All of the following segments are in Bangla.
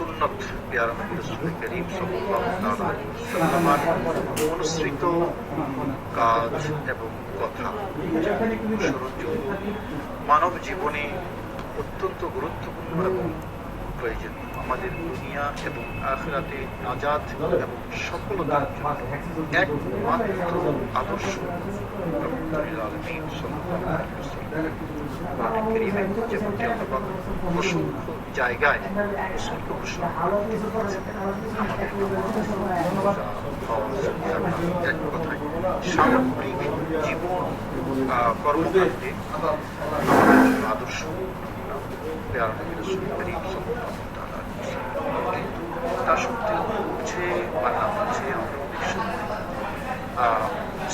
সুন্নত করিম অনুসৃত কাজ এবং কথা মানব জীবনে অত্যন্ত গুরুত্বপূর্ণ এবং প্রয়োজন। আমাদের দুনিয়া এবং আখরাতে নাজাত এবং সফলতার জন্য একমাত্র আদর্শ। জায়গায় এক সামগ্রিক জীবন কর্মকাণ্ডে আদর্শ। তাআলা আলাইহি ওয়াসাল্লাম। কিন্তু তা সত্ত্বেও হচ্ছে বা না হচ্ছে আমরা অনেক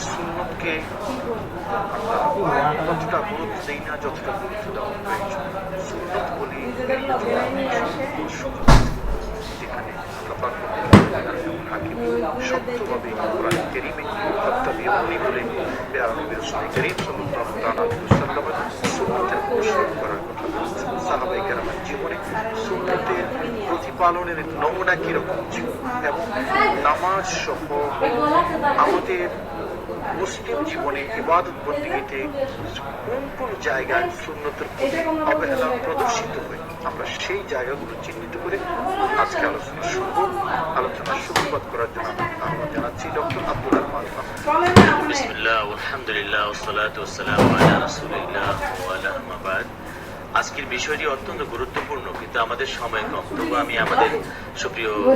সুন্নতকে আমরা ততটা গুরুত্ব দিই না যতটা গুরুত্ব দেওয়া প্রয়োজন সুন্নত বলি যেখানে শক্তভাবে কোরআন বলে করিম তাআলা সুন্নতের অনুসরণ করার কথা বলেছেন সাহাবায়ে কেরামের জীবনে সুন্নতের প্রতিপালনের নমুনা কিরকম ছিল এবং নামাজ সহ আমাদের মুসলিম জীবনে ইবাদত বন্দিগিতে কোন কোন জায়গায় সুন্নতের প্রতি অবহেলা প্রদর্শিত হয় আমরা সেই জায়গাগুলো চিহ্নিত করে আজকে আলোচনা শুরু আলোচনা শুরুবাত করার জন্য আমি আহ্বান জানাচ্ছি ডক্টর আব্দুল রহমান আহমদ। بسم الله والحمد لله والصلاة والسلام على رسول الله وعلى أما بعد আজকের বিষয়টি অত্যন্ত গুরুত্বপূর্ণ কিন্তু আমাদের সময় কম। তবু আমি আমাদের সুপ্রিয় আহ,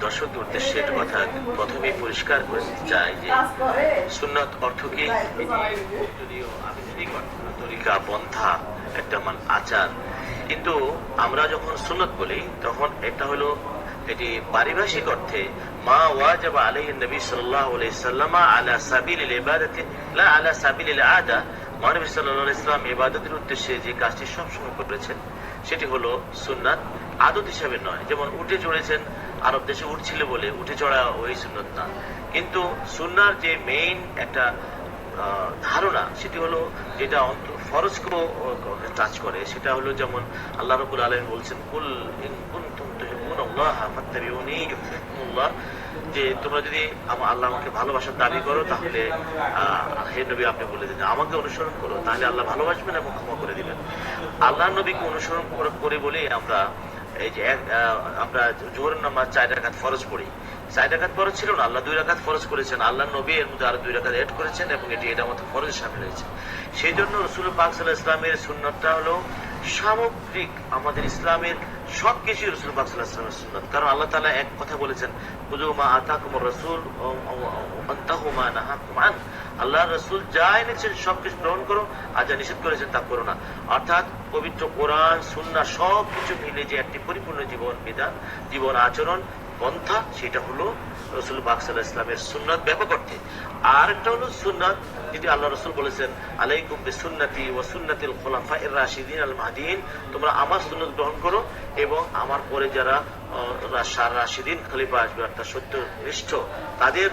দর্শকদের উদ্দেশ্যে কথা প্রথমেই পরিষ্কার করে দিতে চাই যে সুন্নত অর্থ কি? যদিও আধুনিক অর্থ না, তরিকা পন্থা একটা মান আচার কিন্তু আমরা যখন সুন্নত বলি তখন এটা হলো এটি পারিভাষিক অর্থে মা ওয়াজাব আলাইহি নবী সাল্লাল্লাহু আলাইহি সাল্লাম আলা সাবিলিল ইবাদাতি লা আলা সাবিলিল আদা মহানবী সাল্লাল্লাহু আলাইহি সাল্লাম ইবাদতের উদ্দেশ্যে যে কাজটি সবসময় করেছেন, সেটি হলো সুন্নাত আদত হিসাবে নয়। যেমন উঠে চড়েছেন, আরব দেশে উঠছিল বলে উঠে চড়া ওই সুন্নত না। কিন্তু সুন্নার যে মেইন একটা ধারণা, সেটি হলো যেটা ফরজকেও টাচ করে, সেটা হলো যেমন আল্লাহ রবুল আলম বলছেন, কুল ইন কুনতুম তুহিব্বুনাল্লাহ ফাত্তাবিউনি ইউহিব্বুকুমুল্লাহ। যে তোমরা যদি আমা- আল্লাহ আমাকে ভালোবাসার দাবি করো, তাহলে হে নবী আপনি বলে দিন, আমাকে অনুসরণ করো, তাহলে আল্লাহ ভালোবাসবেন এবং ক্ষমা করে দিবেন। আল্লাহ নবীকে অনুসরণ করে- করে বলে আমরা এই যে আমরা জোহরের নামাজ চার রাকাত ফরজ পড়ি। চার রাকাত ফরজ ছিল না, আল্লাহ দুই রাখাত ফরজ করেছেন। আল্লাহ নবী এর মধ্যে আরও দুই রাকাত এড করেছেন এবং এটি এটার মধ্যে ফরজ সামিল হয়েছে। সেই জন্য রসুল পাক সাল্লাহ ইসলামের সুন্নতটা হলো সামগ্রিক আমাদের ইসলামের সব কিছুই রসুল পাকসালামের সুন্নত। কারণ আল্লাহ তালা এক কথা বলেছেন বুঝুমা আতা কুমর রসুল আল্লাহ রসুল যা এনেছেন সবকিছু গ্রহণ করো আর যা নিষেধ করেছেন তা করো না। অর্থাৎ পবিত্র কোরআন সুন্না সবকিছু মিলে যে একটি পরিপূর্ণ জীবন বিধান, জীবন আচরণ পন্থা, সেটা হলো রসুল বাকসাল্লাহ ইসলামের সুন্নাত ব্যাপক অর্থে আর একটা হলো সুন্নাত, যেটি আল্লাহ রসুল বলেছেন, আলাইকুম বি সুন্নাতি ও সুন্নাতিল খোলাফা এর রাশিদিন আল মাহদিন তোমরা আমার সুন্নত গ্রহণ করো এবং আমার পরে যারা সার রাশিদিন খলিফা আসবে, অর্থাৎ সত্য নিষ্ঠ তাদের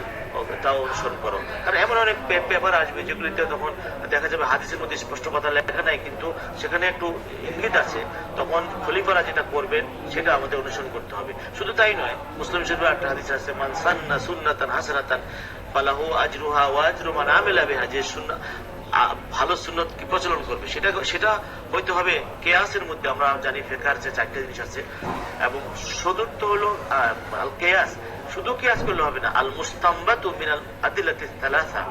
তাও অনুসরণ করো। কারণ এমন অনেক পেপার আসবে যেগুলিতে তখন দেখা যাবে হাদিসের মধ্যে স্পষ্ট কথা লেখা নাই, কিন্তু সেখানে একটু ইঙ্গিত আছে, তখন খলিফারা যেটা করবেন সেটা আমাদের অনুসরণ করতে হবে। শুধু তাই নয়, মুসলিম শরীফের একটা হাদিস আছে, মান সান্না সুন্নাতান হাসানাতান, ফালাহু আজরুহা ওয়া আজরু মান আমিলা বিহা যে সুন্নাহ ভালো সুন্নত কি প্রচলন করবে? সেটা সেটা হইতে হবে কেয়াসের মধ্যে। আমরা জানি ফেকার যে চারটে জিনিস আছে এবং চতুর্থ হল আল কেয়াস। শুধু কেয়াস করলে হবে না আল মুস্তাম্বাতু মিনাল আদিলাতি তালাসা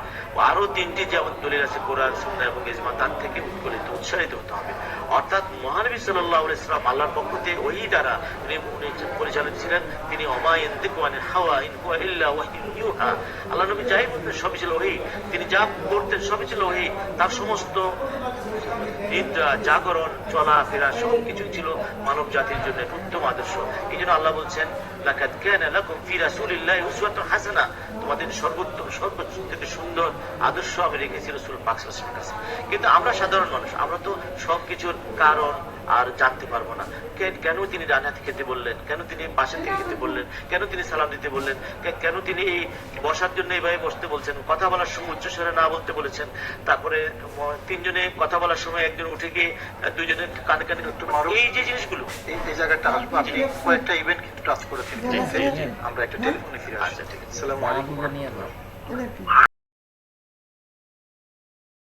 আরও তিনটি যেমন দলিল আছে, কোরআন, সুন্নাহ এবং ইজমা, তার থেকে উৎকলিত, উৎসাহিত হতে হবে। অর্থাৎ মহানবী সাল্লাল্লাহু আলাইহি সাল্লাম আল্লাহর পক্ষ থেকে ওই দ্বারা উনি পরিচালিত ছিলেন। তিনি অমা ইয়ানতিকু হাওয়া ইন হুয়া ইল্লা ওয়াহিয়ুন। ইউহা আল্লাহ নবী যাই বলতেন, সবই ছিল ওহী। তিনি যা করতেন, সবই ছিল ওহী। তার সমস্ত জাগরণ চলাফেরা সবকিছু ছিল মানব জাতির জন্য উত্তম আদর্শ। এই জন্য আল্লাহ বলছেন কিন্তু আমরা সাধারণ মানুষ, আমরা তো সবকিছুর কারণ আর জানতে পারব না। কেন তিনি ডান হাতে খেতে বললেন? কেন তিনি পাশের থেকে খেতে বললেন? কেন তিনি সালাম দিতে বললেন? কেন তিনি এই বসার জন্য এইভাবে বসতে বলছেন? কথা বলার সময় উচ্চস্বরে না বলতে বলেছেন। তারপরে তিনজনে কথা বলার সময় একজন উঠে গিয়ে দুইজনের কানে কানে একটু এই যে জিনিসগুলো। এই জায়গাটা আসব। আপনি কয়েকটা ইভেন্ট কিন্তু টাচ করেছেন। আমরা একটা টেলিফোনে ফিরে আসি আচ্ছা ঠিক আছে। আসসালামু আলাইকুম। নিয়ে